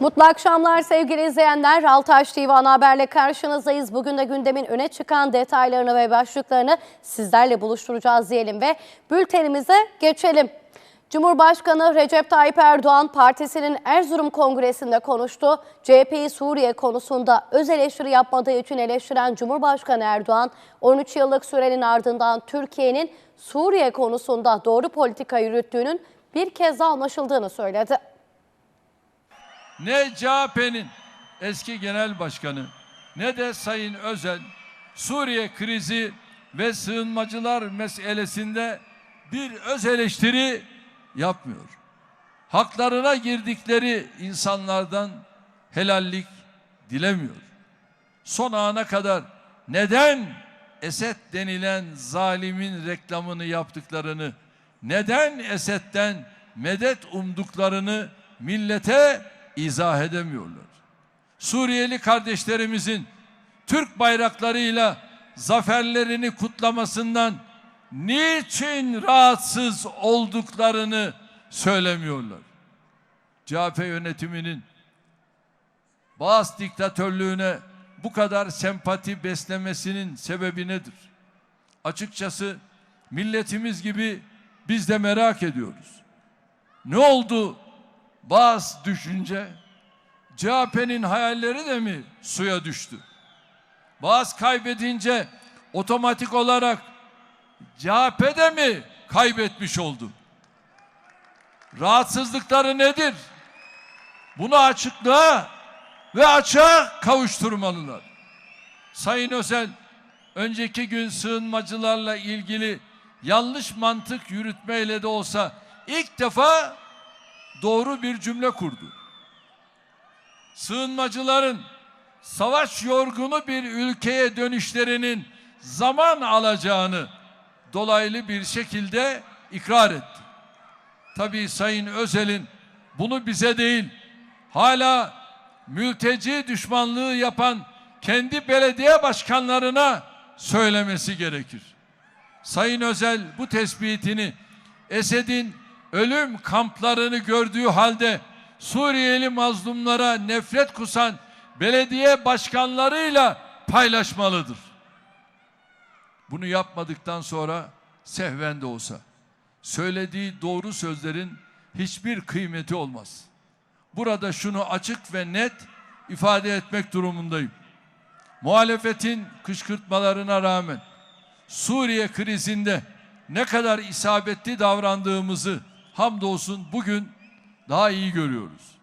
Mutlu akşamlar sevgili izleyenler. Altaş TV ana haberle karşınızdayız. Bugün de gündemin öne çıkan detaylarını ve başlıklarını sizlerle buluşturacağız diyelim ve bültenimize geçelim. Cumhurbaşkanı Recep Tayyip Erdoğan partisinin Erzurum Kongresi'nde konuştu. CHP'yi Suriye konusunda öz eleştiri yapmadığı için eleştiren Cumhurbaşkanı Erdoğan, 13 yıllık sürenin ardından Türkiye'nin Suriye konusunda doğru politika yürüttüğünün bir kez daha anlaşıldığını söyledi. Ne CHP'nin eski genel başkanı ne de Sayın Özel Suriye krizi ve sığınmacılar meselesinde bir öz eleştiri yapmıyor. Haklarına girdikleri insanlardan helallik dilemiyor. Son ana kadar neden Esed denilen zalimin reklamını yaptıklarını, neden Esed'den medet umduklarını millete izah edemiyorlar. Suriyeli kardeşlerimizin Türk bayraklarıyla zaferlerini kutlamasından niçin rahatsız olduklarını söylemiyorlar. CHP yönetiminin Bağız diktatörlüğüne bu kadar sempati beslemesinin sebebi nedir? Açıkçası milletimiz gibi biz de merak ediyoruz. Ne oldu Bağız düşünce? CHP'nin hayalleri de mi suya düştü? Bağız kaybedince otomatik olarak CHP de mi kaybetmiş oldu? Rahatsızlıkları nedir? Bunu açıklığa ve açığa kavuşturmalılar. Sayın Özel, önceki gün sığınmacılarla ilgili yanlış mantık yürütmeyle de olsa ilk defa doğru bir cümle kurdu. Sığınmacıların savaş yorgunu bir ülkeye dönüşlerinin zaman alacağını dolaylı bir şekilde ikrar etti. Tabii Sayın Özel'in bunu bize değil, hala mülteci düşmanlığı yapan kendi belediye başkanlarına söylemesi gerekir. Sayın Özel bu tespitini Esed'in ölüm kamplarını gördüğü halde Suriyeli mazlumlara nefret kusan belediye başkanlarıyla paylaşmalıdır. Bunu yapmadıktan sonra sehven de olsa söylediği doğru sözlerin hiçbir kıymeti olmaz. Burada şunu açık ve net ifade etmek durumundayım. Muhalefetin kışkırtmalarına rağmen Suriye krizinde ne kadar isabetli davrandığımızı hamdolsun bugün daha iyi görüyoruz.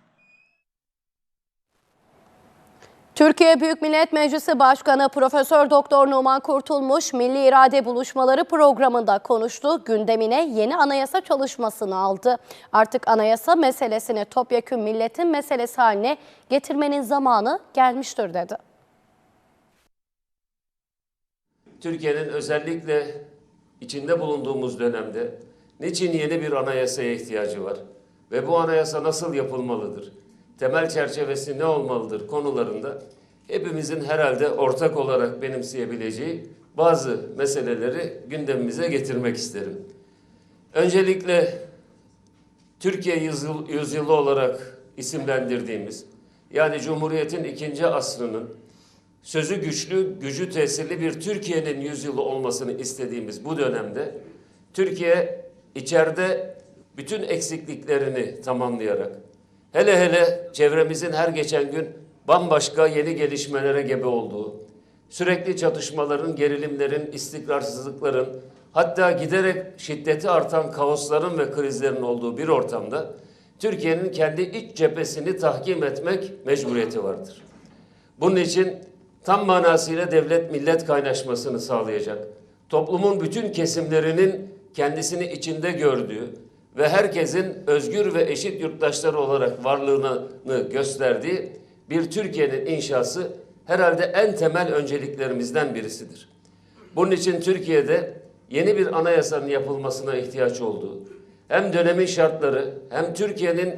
Türkiye Büyük Millet Meclisi Başkanı Profesör Doktor Numan Kurtulmuş Milli İrade Buluşmaları programında konuştu. Gündemine yeni anayasa çalışmasını aldı. Artık anayasa meselesini topyekün milletin meselesi haline getirmenin zamanı gelmiştir dedi. Türkiye'nin özellikle içinde bulunduğumuz dönemde niçin yeni bir anayasaya ihtiyacı var ve bu anayasa nasıl yapılmalıdır? Temel çerçevesi ne olmalıdır konularında hepimizin herhalde ortak olarak benimseyebileceği bazı meseleleri gündemimize getirmek isterim. Öncelikle Türkiye yüzyıl, yüzyılı olarak isimlendirdiğimiz yani Cumhuriyet'in ikinci asrının sözü güçlü, gücü tesirli bir Türkiye'nin yüzyılı olmasını istediğimiz bu dönemde Türkiye içeride bütün eksikliklerini tamamlayarak hele hele çevremizin her geçen gün bambaşka yeni gelişmelere gebe olduğu, sürekli çatışmaların, gerilimlerin, istikrarsızlıkların, hatta giderek şiddeti artan kaosların ve krizlerin olduğu bir ortamda Türkiye'nin kendi iç cephesini tahkim etmek mecburiyeti vardır. Bunun için tam manasıyla devlet millet kaynaşmasını sağlayacak, toplumun bütün kesimlerinin kendisini içinde gördüğü ve herkesin özgür ve eşit yurttaşları olarak varlığını gösterdiği bir Türkiye'nin inşası herhalde en temel önceliklerimizden birisidir. Bunun için Türkiye'de yeni bir anayasanın yapılmasına ihtiyaç olduğu, hem dönemin şartları hem Türkiye'nin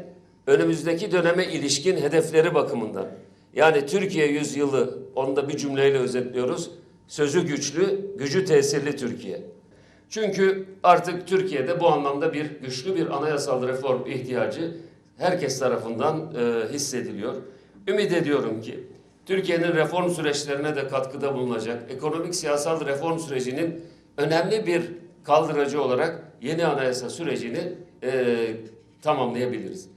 önümüzdeki döneme ilişkin hedefleri bakımından yani Türkiye yüzyılı onu da bir cümleyle özetliyoruz. Sözü güçlü, gücü tesirli Türkiye. Çünkü artık Türkiye'de bu anlamda bir güçlü bir anayasal reform ihtiyacı herkes tarafından e, hissediliyor. Ümit ediyorum ki Türkiye'nin reform süreçlerine de katkıda bulunacak, ekonomik siyasal reform sürecinin önemli bir kaldıracı olarak yeni anayasa sürecini e, tamamlayabiliriz.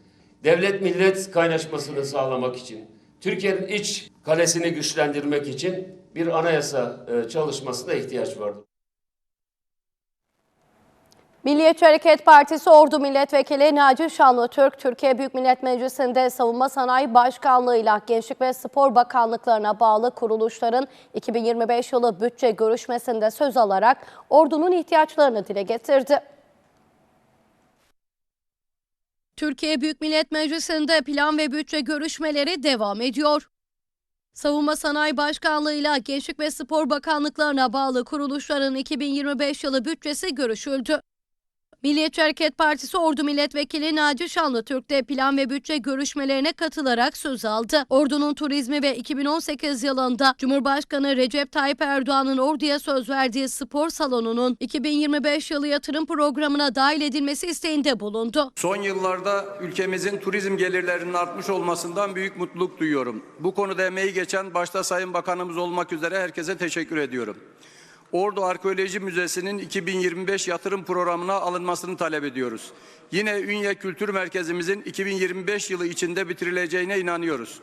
Devlet millet kaynaşmasını sağlamak için, Türkiye'nin iç kalesini güçlendirmek için bir anayasa e, çalışmasına ihtiyaç vardır. Milliyetçi Hareket Partisi Ordu Milletvekili Naci Şanlıtürk, Türkiye Büyük Millet Meclisi'nde Savunma Sanayi Başkanlığı'yla Gençlik ve Spor Bakanlıklarına bağlı kuruluşların 2025 yılı bütçe görüşmesinde söz alarak ordunun ihtiyaçlarını dile getirdi. Türkiye Büyük Millet Meclisi'nde plan ve bütçe görüşmeleri devam ediyor. Savunma Sanayi Başkanlığı'yla Gençlik ve Spor Bakanlıklarına bağlı kuruluşların 2025 yılı bütçesi görüşüldü. Milliyetçi Hareket Partisi Ordu Milletvekili Naci Şanlıtürk de plan ve bütçe görüşmelerine katılarak söz aldı. Ordu'nun turizmi ve 2018 yılında Cumhurbaşkanı Recep Tayyip Erdoğan'ın Ordu'ya söz verdiği spor salonunun 2025 yılı yatırım programına dahil edilmesi isteğinde bulundu. Son yıllarda ülkemizin turizm gelirlerinin artmış olmasından büyük mutluluk duyuyorum. Bu konuda emeği geçen başta Sayın Bakanımız olmak üzere herkese teşekkür ediyorum. Ordu Arkeoloji Müzesi'nin 2025 yatırım programına alınmasını talep ediyoruz. Yine Ünye Kültür Merkezimizin 2025 yılı içinde bitirileceğine inanıyoruz.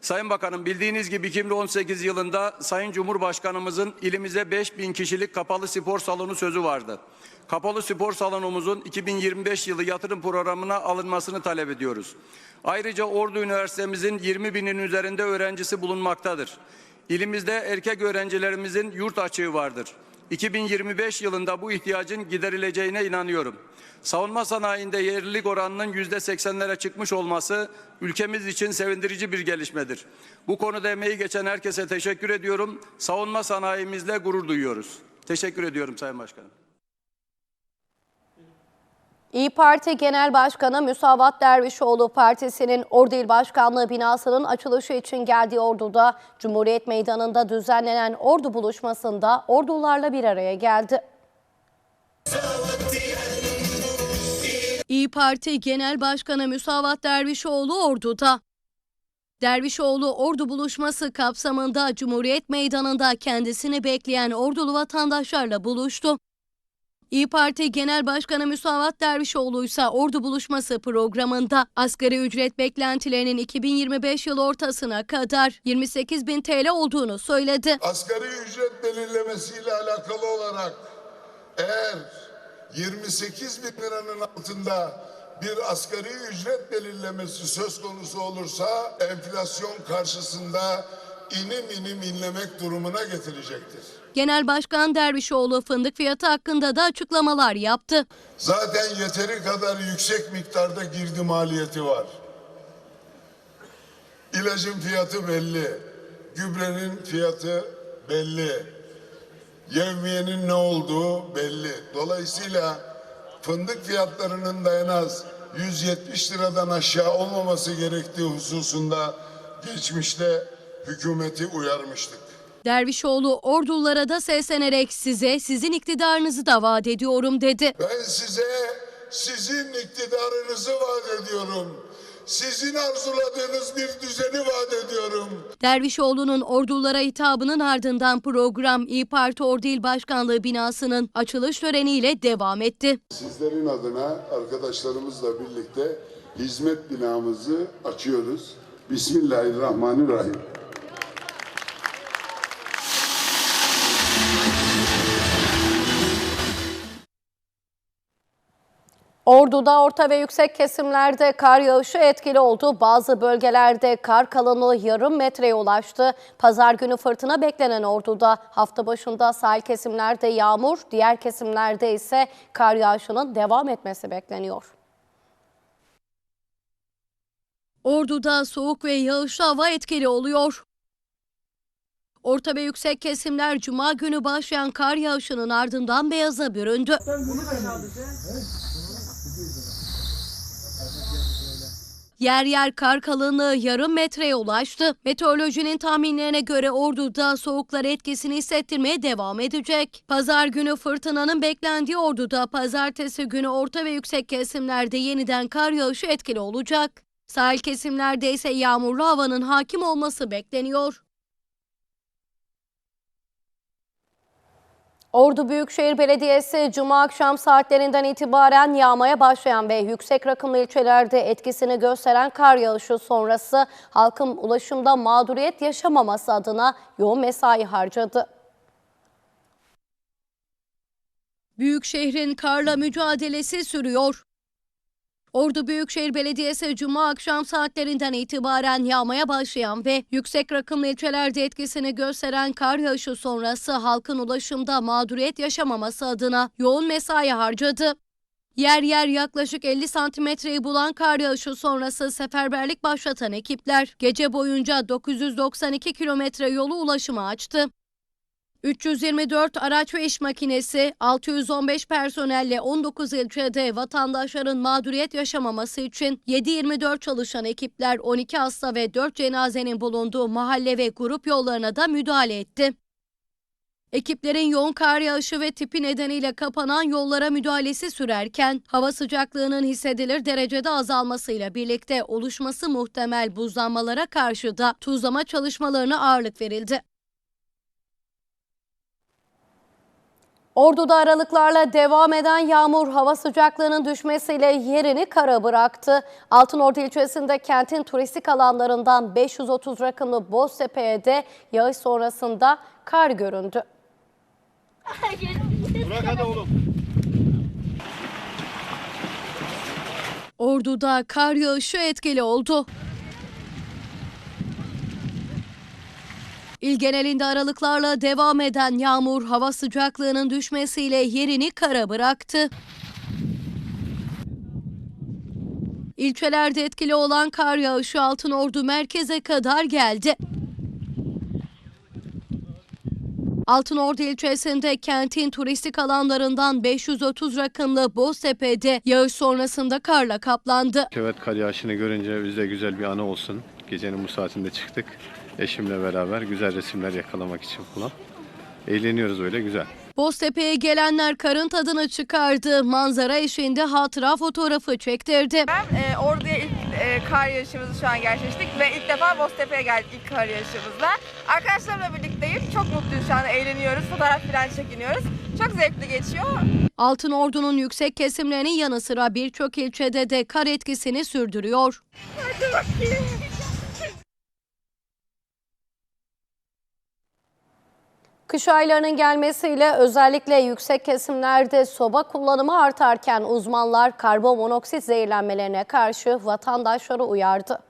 Sayın Bakanım bildiğiniz gibi 2018 yılında Sayın Cumhurbaşkanımızın ilimize 5000 kişilik kapalı spor salonu sözü vardı. Kapalı spor salonumuzun 2025 yılı yatırım programına alınmasını talep ediyoruz. Ayrıca Ordu Üniversitemizin 20 binin üzerinde öğrencisi bulunmaktadır. İlimizde erkek öğrencilerimizin yurt açığı vardır. 2025 yılında bu ihtiyacın giderileceğine inanıyorum. Savunma sanayinde yerlilik oranının yüzde seksenlere çıkmış olması ülkemiz için sevindirici bir gelişmedir. Bu konuda emeği geçen herkese teşekkür ediyorum. Savunma sanayimizle gurur duyuyoruz. Teşekkür ediyorum Sayın Başkanım. İyi Parti Genel Başkanı Müsavat Dervişoğlu partisinin Ordu Başkanlığı binasının açılışı için geldiği Ordu'da Cumhuriyet Meydanı'nda düzenlenen Ordu buluşmasında ordularla bir araya geldi. İyi Parti Genel Başkanı Müsavat Dervişoğlu Ordu'da. Dervişoğlu Ordu buluşması kapsamında Cumhuriyet Meydanı'nda kendisini bekleyen ordulu vatandaşlarla buluştu. İyi Parti Genel Başkanı Müsavat Dervişoğlu ise Ordu Buluşması programında asgari ücret beklentilerinin 2025 yıl ortasına kadar 28 bin TL olduğunu söyledi. asgari ücret belirlemesiyle alakalı olarak eğer 28 bin liranın altında bir asgari ücret belirlemesi söz konusu olursa enflasyon karşısında inim inim inlemek durumuna getirecektir. Genel Başkan Dervişoğlu fındık fiyatı hakkında da açıklamalar yaptı. Zaten yeteri kadar yüksek miktarda girdi maliyeti var. İlacın fiyatı belli. Gübrenin fiyatı belli. Yevmiyenin ne olduğu belli. Dolayısıyla fındık fiyatlarının da en az 170 liradan aşağı olmaması gerektiği hususunda geçmişte hükümeti uyarmıştık. Dervişoğlu ordulara da seslenerek size sizin iktidarınızı da vaat ediyorum dedi. Ben size sizin iktidarınızı vaat ediyorum. Sizin arzuladığınız bir düzeni vaat ediyorum. Dervişoğlu'nun ordulara hitabının ardından program İyi Parti Ordu İl Başkanlığı binasının açılış töreniyle devam etti. Sizlerin adına arkadaşlarımızla birlikte hizmet binamızı açıyoruz. Bismillahirrahmanirrahim. Ordu'da orta ve yüksek kesimlerde kar yağışı etkili oldu. Bazı bölgelerde kar kalınlığı yarım metreye ulaştı. Pazar günü fırtına beklenen Ordu'da hafta başında sahil kesimlerde yağmur, diğer kesimlerde ise kar yağışının devam etmesi bekleniyor. Ordu'da soğuk ve yağışlı hava etkili oluyor. Orta ve yüksek kesimler cuma günü başlayan kar yağışının ardından beyaza büründü. Yer yer kar kalınlığı yarım metreye ulaştı. Meteorolojinin tahminlerine göre Ordu'da soğuklar etkisini hissettirmeye devam edecek. Pazar günü fırtınanın beklendiği Ordu'da pazartesi günü orta ve yüksek kesimlerde yeniden kar yağışı etkili olacak. Sahil kesimlerde ise yağmurlu havanın hakim olması bekleniyor. Ordu Büyükşehir Belediyesi Cuma akşam saatlerinden itibaren yağmaya başlayan ve yüksek rakımlı ilçelerde etkisini gösteren kar yağışı sonrası halkın ulaşımda mağduriyet yaşamaması adına yoğun mesai harcadı. Büyükşehrin karla mücadelesi sürüyor. Ordu Büyükşehir Belediyesi Cuma akşam saatlerinden itibaren yağmaya başlayan ve yüksek rakımlı ilçelerde etkisini gösteren kar yağışı sonrası halkın ulaşımda mağduriyet yaşamaması adına yoğun mesai harcadı. Yer yer yaklaşık 50 santimetreyi bulan kar yağışı sonrası seferberlik başlatan ekipler gece boyunca 992 kilometre yolu ulaşıma açtı. 324 araç ve iş makinesi, 615 personelle 19 ilçede vatandaşların mağduriyet yaşamaması için 7-24 çalışan ekipler 12 hasta ve 4 cenazenin bulunduğu mahalle ve grup yollarına da müdahale etti. Ekiplerin yoğun kar yağışı ve tipi nedeniyle kapanan yollara müdahalesi sürerken hava sıcaklığının hissedilir derecede azalmasıyla birlikte oluşması muhtemel buzlanmalara karşı da tuzlama çalışmalarına ağırlık verildi. Ordu'da aralıklarla devam eden yağmur hava sıcaklığının düşmesiyle yerini kara bıraktı. Altınordu ilçesinde kentin turistik alanlarından 530 rakımlı Boztepe'ye de yağış sonrasında kar göründü. Ordu'da kar yağışı etkili oldu. İl genelinde aralıklarla devam eden yağmur hava sıcaklığının düşmesiyle yerini kara bıraktı. İlçelerde etkili olan kar yağışı Altınordu merkeze kadar geldi. Altınordu ilçesinde kentin turistik alanlarından 530 rakımlı Boztepe'de yağış sonrasında karla kaplandı. Evet kar yağışını görünce bizde güzel bir anı olsun. Gecenin bu saatinde çıktık. Eşimle beraber güzel resimler yakalamak için falan. Eğleniyoruz öyle güzel. Boztepe'ye gelenler karın tadını çıkardı. Manzara eşliğinde hatıra fotoğrafı çektirdi. Ben e, Ordu'ya ilk e, kar yarışımızı şu an gerçekleştirdik ve ilk defa Boztepe'ye geldik ilk kar yarışımızda. Arkadaşlarımla birlikteyim. Çok mutluyuz şu an, eğleniyoruz, fotoğraf falan çekiniyoruz. Çok zevkli geçiyor. Altın Ordu'nun yüksek kesimlerinin yanı sıra birçok ilçede de kar etkisini sürdürüyor. Hadi bakayım. Kış aylarının gelmesiyle özellikle yüksek kesimlerde soba kullanımı artarken uzmanlar karbonmonoksit zehirlenmelerine karşı vatandaşları uyardı.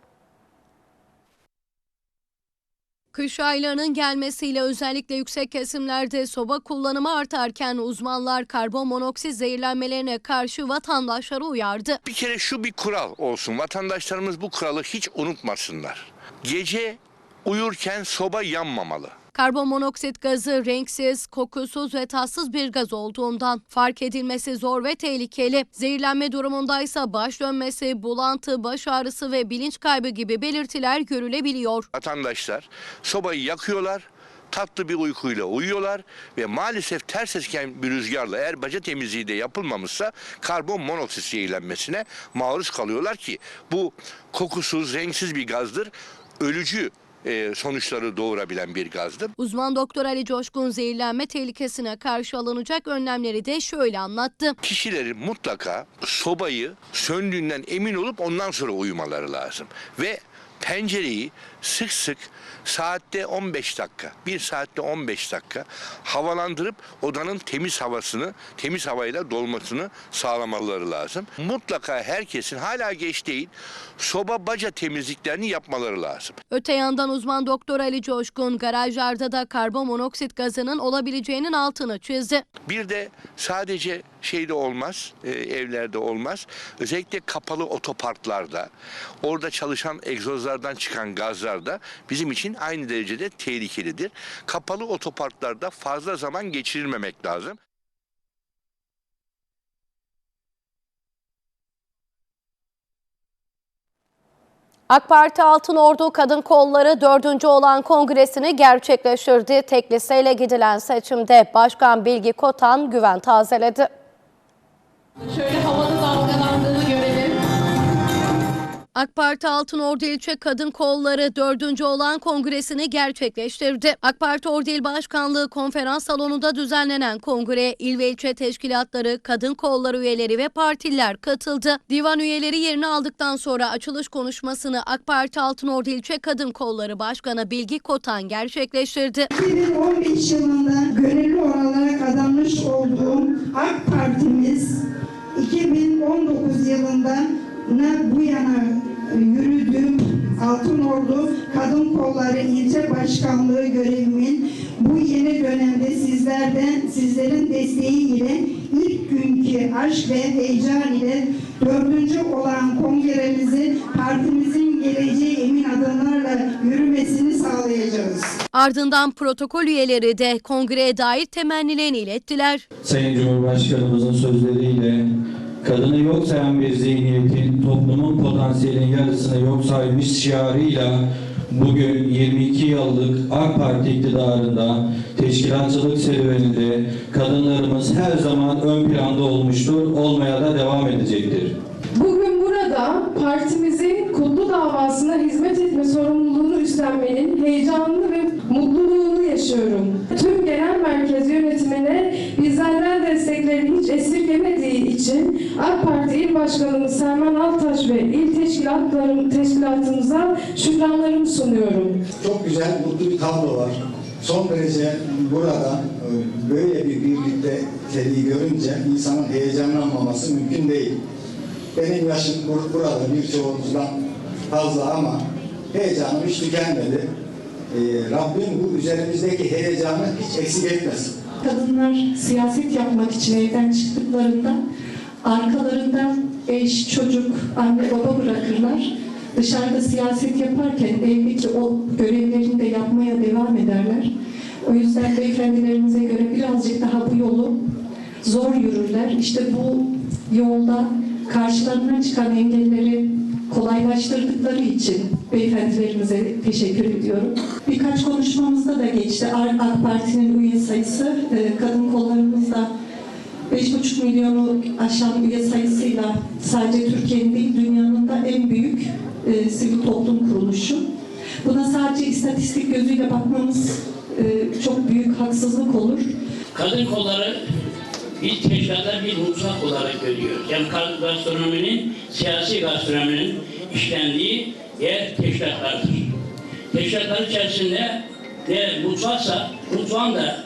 Kış aylarının gelmesiyle özellikle yüksek kesimlerde soba kullanımı artarken uzmanlar karbonmonoksit zehirlenmelerine karşı vatandaşları uyardı. Bir kere şu bir kural olsun. Vatandaşlarımız bu kuralı hiç unutmasınlar. Gece uyurken soba yanmamalı. Karbonmonoksit gazı renksiz, kokusuz ve tatsız bir gaz olduğundan fark edilmesi zor ve tehlikeli. Zehirlenme durumundaysa baş dönmesi, bulantı, baş ağrısı ve bilinç kaybı gibi belirtiler görülebiliyor. Vatandaşlar sobayı yakıyorlar, tatlı bir uykuyla uyuyorlar ve maalesef ters esen bir rüzgarla eğer baca temizliği de yapılmamışsa karbon monoksit zehirlenmesine maruz kalıyorlar ki bu kokusuz, renksiz bir gazdır. Ölücü sonuçları doğurabilen bir gazdır. Uzman doktor Ali Coşkun zehirlenme tehlikesine karşı alınacak önlemleri de şöyle anlattı. Kişilerin mutlaka sobayı söndüğünden emin olup ondan sonra uyumaları lazım. Ve pencereyi sık sık saatte 15 dakika, bir saatte 15 dakika havalandırıp odanın temiz havasını, temiz havayla dolmasını sağlamaları lazım. Mutlaka herkesin hala geç değil soba baca temizliklerini yapmaları lazım. Öte yandan uzman doktor Ali Coşkun garajlarda da karbonmonoksit gazının olabileceğinin altını çizdi. Bir de sadece şeyde olmaz, e, evlerde olmaz. Özellikle kapalı otoparklarda, orada çalışan egzozlardan çıkan gazlar da bizim için aynı derecede tehlikelidir. Kapalı otoparklarda fazla zaman geçirilmemek lazım. AK Parti Altınordu Kadın Kolları dördüncü olan kongresini gerçekleştirdi. Tek listeyle gidilen seçimde Başkan Bilgi Kotan güven tazeledi. Şöyle havada dalgalandığını görelim. AK Parti Altınordu İlçe Kadın Kolları dördüncü olan kongresini gerçekleştirdi. AK Parti Ordu İl Başkanlığı konferans salonunda düzenlenen kongreye il ve ilçe teşkilatları, kadın kolları üyeleri ve partililer katıldı. Divan üyeleri yerini aldıktan sonra açılış konuşmasını AK Parti Altınordu İlçe Kadın Kolları Başkanı Bilgi Kotan gerçekleştirdi. 2015 yılında gönüllü olarak adanmış olduğum AK 2019 yılından bu yana yürüdüğüm Altınordu Kadın Kolları İlçe Başkanlığı görevimin bu yeni dönemde sizlerden, sizlerin desteğiyle ilk günkü aşk ve heyecan ile dördüncü olan kongremizi partimizin geleceği emin adımlarla yürümesini sağlayacağız. Ardından protokol üyeleri de kongreye dair temennilerini ilettiler. Sayın Cumhurbaşkanımızın sözleriyle kadını yok sayan bir zihniyetin toplumun potansiyelin yarısını yok saymış şiarıyla bugün 22 yıllık AK Parti iktidarında teşkilatçılık serüveninde kadınlarımız her zaman ön planda olmuştur, olmaya da devam edecektir. Bugün burada partimizin kutlu davasına hizmet etme sorumluluğunu üstlenmenin heyecanını ve mutluluğunu yaşıyorum. Tüm genel merkez yönetimine bizlerden desteklerini hiç esirgemediği için AK Parti İl Başkanımız Selman Altaş ve il teşkilatlarım, teşkilatımıza şükranlarımı sunuyorum. Çok güzel, mutlu bir tablo var. Son derece burada e, böyle bir birlikte teliği görünce insanın heyecanlanmaması mümkün değil. Benim yaşım bur- burada birçoğunuzdan fazla ama heyecanım hiç tükenmedi. E, Rabbim bu üzerimizdeki heyecanı hiç eksik etmesin. Kadınlar siyaset yapmak için evden çıktıklarında arkalarında eş, çocuk, anne baba bırakırlar. Dışarıda siyaset yaparken evdeki o görevlerini de yapmaya devam ederler. O yüzden beyefendilerimize göre birazcık daha bu yolu zor yürürler. İşte bu yolda karşılarına çıkan engelleri kolaylaştırdıkları için beyefendilerimize teşekkür ediyorum. Birkaç konuşmamızda da geçti. AK Parti'nin üye sayısı, e, kadın kollarımızda 5,5 milyonu aşan üye sayısıyla sadece Türkiye'nin değil dünyanın da en büyük e, sivil toplum kuruluşu. Buna sadece istatistik gözüyle bakmamız e, çok büyük haksızlık olur. Kadın kolları bir teşkilatlar bir mutfak olarak görüyor. Yani gastronominin, siyasi gastronominin işlendiği yer teşkilatlardır. Teşkilatlar içerisinde eğer mutfaksa, mutfağın da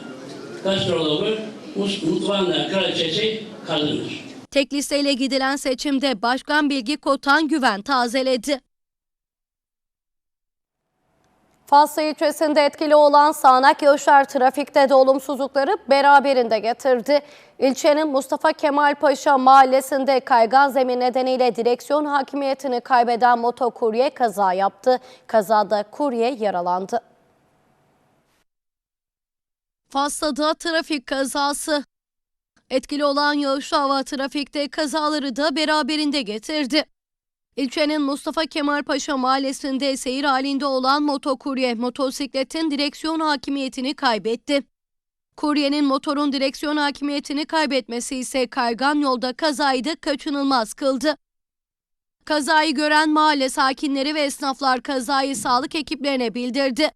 gastrologu, mutfağın da kraliçesi kadındır. Tek listeyle gidilen seçimde Başkan Bilgi Kotan güven tazeledi. Faslı ilçesinde etkili olan sağanak yağışlar trafikte de olumsuzlukları beraberinde getirdi. İlçenin Mustafa Kemal Paşa mahallesinde kaygan zemin nedeniyle direksiyon hakimiyetini kaybeden motokurye kaza yaptı. Kazada kurye yaralandı. Fas'ta trafik kazası. Etkili olan yağışlı hava trafikte kazaları da beraberinde getirdi. İlçenin Mustafa Kemal Paşa mahallesinde seyir halinde olan motokurye motosikletin direksiyon hakimiyetini kaybetti. Kuryenin motorun direksiyon hakimiyetini kaybetmesi ise kaygan yolda kazayı da kaçınılmaz kıldı. Kazayı gören mahalle sakinleri ve esnaflar kazayı sağlık ekiplerine bildirdi.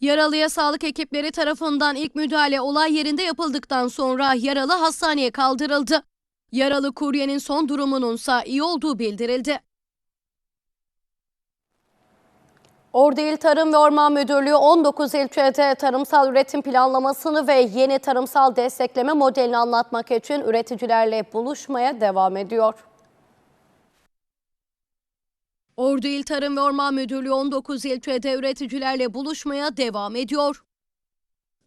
Yaralıya sağlık ekipleri tarafından ilk müdahale olay yerinde yapıldıktan sonra yaralı hastaneye kaldırıldı. Yaralı kuryenin son durumununsa iyi olduğu bildirildi. Ordu İl Tarım ve Orman Müdürlüğü 19 ilçede tarımsal üretim planlamasını ve yeni tarımsal destekleme modelini anlatmak için üreticilerle buluşmaya devam ediyor. Ordu İl Tarım ve Orman Müdürlüğü 19 ilçede üreticilerle buluşmaya devam ediyor.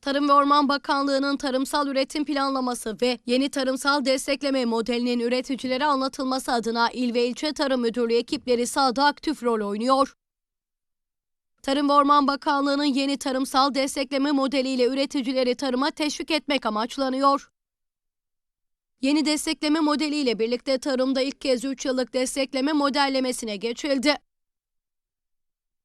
Tarım ve Orman Bakanlığı'nın tarımsal üretim planlaması ve yeni tarımsal destekleme modelinin üreticilere anlatılması adına il ve ilçe tarım müdürlüğü ekipleri sahada aktif rol oynuyor. Tarım ve Orman Bakanlığı'nın yeni tarımsal destekleme modeliyle üreticileri tarıma teşvik etmek amaçlanıyor. Yeni destekleme modeliyle birlikte tarımda ilk kez 3 yıllık destekleme modellemesine geçildi.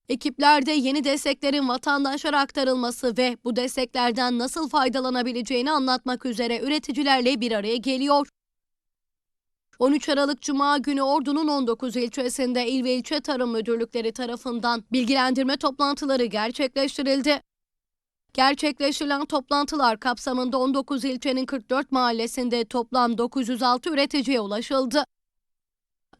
Ekiplerde yeni desteklerin vatandaşlara aktarılması ve bu desteklerden nasıl faydalanabileceğini anlatmak üzere üreticilerle bir araya geliyor. 13 Aralık Cuma günü Ordu'nun 19 ilçesinde il ve ilçe tarım müdürlükleri tarafından bilgilendirme toplantıları gerçekleştirildi. Gerçekleştirilen toplantılar kapsamında 19 ilçenin 44 mahallesinde toplam 906 üreticiye ulaşıldı.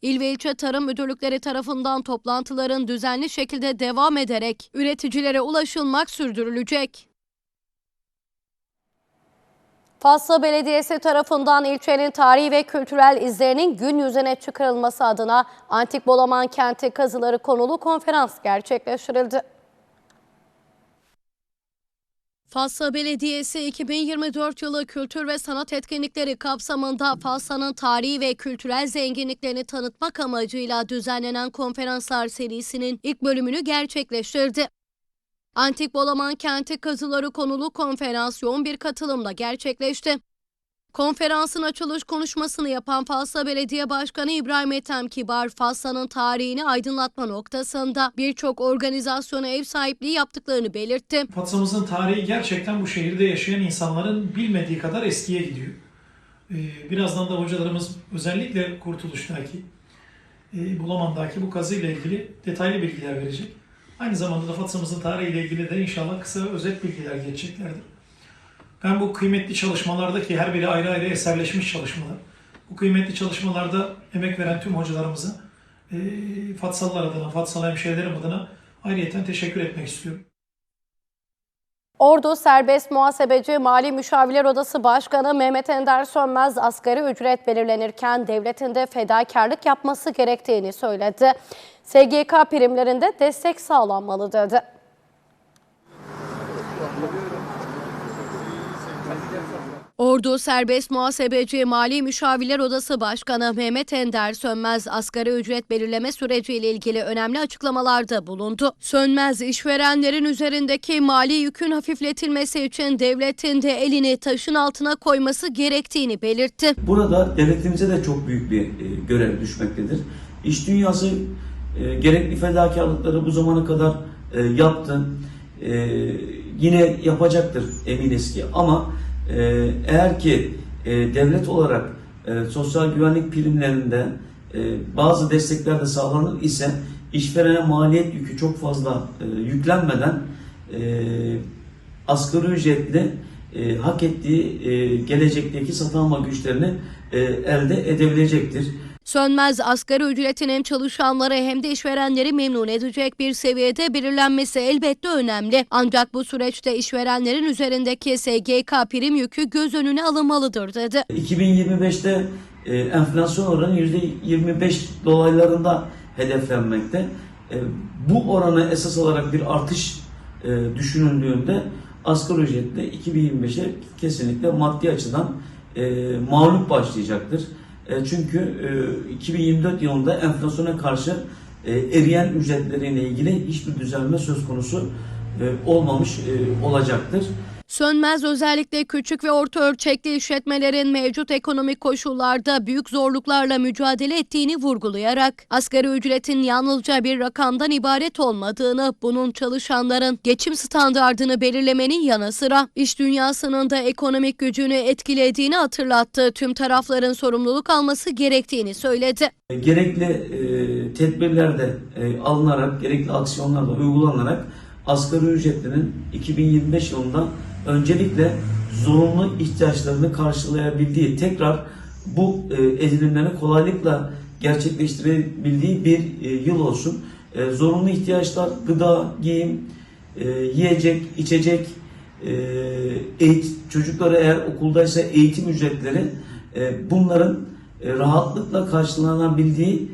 İl ve ilçe tarım müdürlükleri tarafından toplantıların düzenli şekilde devam ederek üreticilere ulaşılmak sürdürülecek. Faslı Belediyesi tarafından ilçenin tarihi ve kültürel izlerinin gün yüzüne çıkarılması adına Antik Bolaman Kenti kazıları konulu konferans gerçekleştirildi. Fasla Belediyesi 2024 yılı kültür ve sanat etkinlikleri kapsamında Fasla'nın tarihi ve kültürel zenginliklerini tanıtmak amacıyla düzenlenen konferanslar serisinin ilk bölümünü gerçekleştirdi. Antik Bolaman Kenti Kazıları konulu konferans yoğun bir katılımla gerçekleşti. Konferansın açılış konuşmasını yapan Fasla Belediye Başkanı İbrahim Ethem Kibar, Fasla'nın tarihini aydınlatma noktasında birçok organizasyona ev sahipliği yaptıklarını belirtti. Fatsa'mızın tarihi gerçekten bu şehirde yaşayan insanların bilmediği kadar eskiye gidiyor. Ee, Birazdan da hocalarımız özellikle Kurtuluş'taki, e, Bulaman'daki bu kazıyla ilgili detaylı bilgiler verecek. Aynı zamanda da Fatsa'mızın tarihiyle ilgili de inşallah kısa özet bilgiler geçeceklerdir. Ben bu kıymetli çalışmalardaki her biri ayrı ayrı eserleşmiş çalışmalar. Bu kıymetli çalışmalarda emek veren tüm hocalarımıza, e, Fatsalılar adına, Fatsalı hemşehrilerim adına ayrıyeten teşekkür etmek istiyorum. Ordu Serbest Muhasebeci Mali Müşavirler Odası Başkanı Mehmet Ender Sönmez asgari ücret belirlenirken devletin de fedakarlık yapması gerektiğini söyledi. SGK primlerinde destek sağlanmalı dedi. Ordu Serbest Muhasebeci Mali Müşavirler Odası Başkanı Mehmet Ender Sönmez asgari ücret belirleme süreciyle ilgili önemli açıklamalarda bulundu. Sönmez işverenlerin üzerindeki mali yükün hafifletilmesi için devletin de elini taşın altına koyması gerektiğini belirtti. Burada devletimize de çok büyük bir e, görev düşmektedir. İş dünyası e, gerekli fedakarlıkları bu zamana kadar e, yaptı. Yine yapacaktır eminiz ki ama e, eğer ki e, devlet olarak e, sosyal güvenlik primlerinde e, bazı destekler de sağlanır ise işverene maliyet yükü çok fazla e, yüklenmeden e, asgari ücretli e, hak ettiği e, gelecekteki satın alma güçlerini e, elde edebilecektir. Sönmez asgari ücretin hem çalışanları hem de işverenleri memnun edecek bir seviyede belirlenmesi elbette önemli. Ancak bu süreçte işverenlerin üzerindeki SGK prim yükü göz önüne alınmalıdır dedi. 2025'te e, enflasyon oranı %25 dolaylarında hedeflenmekte. E, bu oranı esas olarak bir artış e, düşünüldüğünde asgari ücretle 2025'e kesinlikle maddi açıdan e, mağlup başlayacaktır. E, çünkü e, 2024 yılında enflasyona karşı e, eriyen ücretleriyle ilgili hiçbir düzelme söz konusu e, olmamış e, olacaktır. Sönmez özellikle küçük ve orta ölçekli işletmelerin mevcut ekonomik koşullarda büyük zorluklarla mücadele ettiğini vurgulayarak asgari ücretin yalnızca bir rakamdan ibaret olmadığını, bunun çalışanların geçim standardını belirlemenin yanı sıra iş dünyasının da ekonomik gücünü etkilediğini hatırlattı. Tüm tarafların sorumluluk alması gerektiğini söyledi. Gerekli e, tedbirler de e, alınarak, gerekli aksiyonlar da uygulanarak asgari ücretlinin 2025 yılında öncelikle zorunlu ihtiyaçlarını karşılayabildiği, tekrar bu e, edinimlerini kolaylıkla gerçekleştirebildiği bir e, yıl olsun. E, zorunlu ihtiyaçlar gıda, giyim, e, yiyecek, içecek, e, çocuklara eğer okuldaysa eğitim ücretleri bunların rahatlıkla karşılanabildiği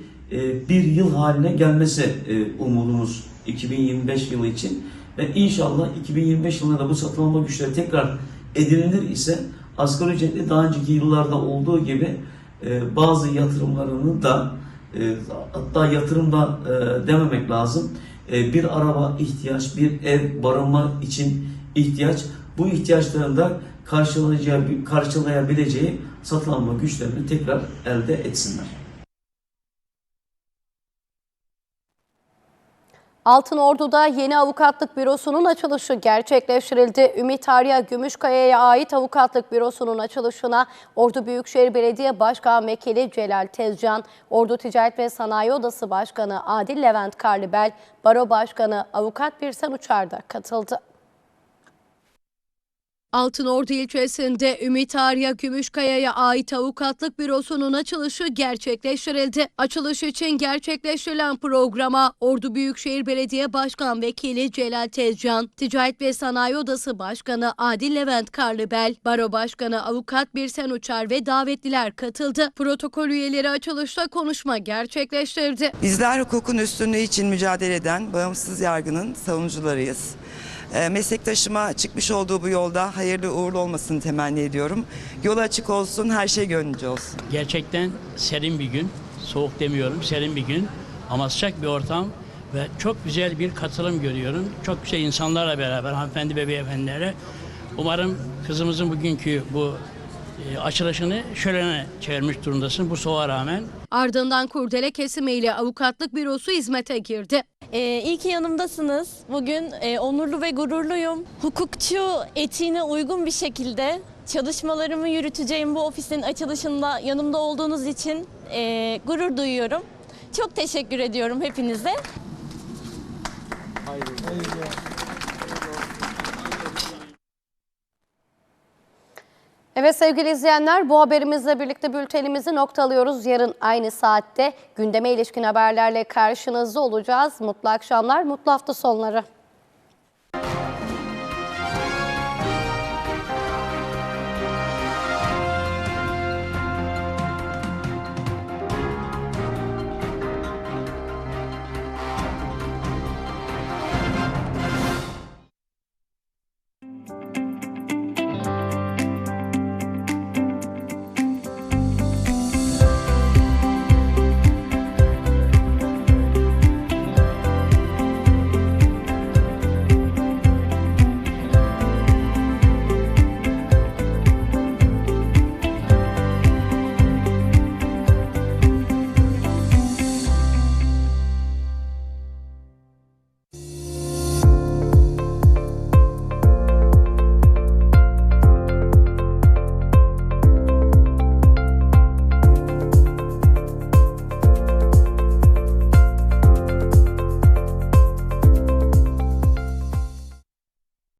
bir yıl haline gelmesi e, umudumuz 2025 yılı için. Ve inşallah 2025 yılında da bu satın alma güçleri tekrar edinilir ise asgari ücretli daha önceki yıllarda olduğu gibi e, bazı yatırımlarını da e, hatta yatırımda e, dememek lazım. E, bir araba ihtiyaç, bir ev, barınma için ihtiyaç. Bu ihtiyaçlarını da karşılayabileceği satın alma güçlerini tekrar elde etsinler. Altınordu'da yeni avukatlık bürosunun açılışı gerçekleştirildi. Ümit Arya Gümüşkaya'ya ait avukatlık bürosunun açılışına Ordu Büyükşehir Belediye Başkan Vekili Celal Tezcan, Ordu Ticaret ve Sanayi Odası Başkanı Adil Levent Karlibel, Baro Başkanı Avukat Birsen Uçar da katıldı. Altınordu ilçesinde Ümit Arya Gümüşkaya'ya ait avukatlık bürosunun açılışı gerçekleştirildi. Açılış için gerçekleştirilen programa Ordu Büyükşehir Belediye Başkan Vekili Celal Tezcan, Ticaret ve Sanayi Odası Başkanı Adil Levent Karlıbel, Baro Başkanı Avukat Birsen Uçar ve davetliler katıldı. Protokol üyeleri açılışta konuşma gerçekleştirdi. Bizler hukukun üstünlüğü için mücadele eden bağımsız yargının savunucularıyız. Ee, Meslektaşıma çıkmış olduğu bu yolda hayırlı uğurlu olmasını temenni ediyorum. Yolu açık olsun, her şey gönlünce olsun. Gerçekten serin bir gün. Soğuk demiyorum, serin bir gün. Ama sıcak bir ortam ve çok güzel bir katılım görüyorum. Çok güzel insanlarla beraber, hanımefendi ve beyefendilerle. Umarım kızımızın bugünkü bu e, açılışını şölene çevirmiş durumdasın bu soğuğa rağmen. Ardından kurdele kesimiyle avukatlık bürosu hizmete girdi. Ee, iyi ki yanımdasınız. Bugün e, onurlu ve gururluyum. Hukukçu etiğine uygun bir şekilde çalışmalarımı yürüteceğim bu ofisin açılışında yanımda olduğunuz için e, gurur duyuyorum. Çok teşekkür ediyorum hepinize. Evet sevgili izleyenler bu haberimizle birlikte bültenimizi noktalıyoruz. Yarın aynı saatte gündeme ilişkin haberlerle karşınızda olacağız. Mutlu akşamlar, mutlu hafta sonları.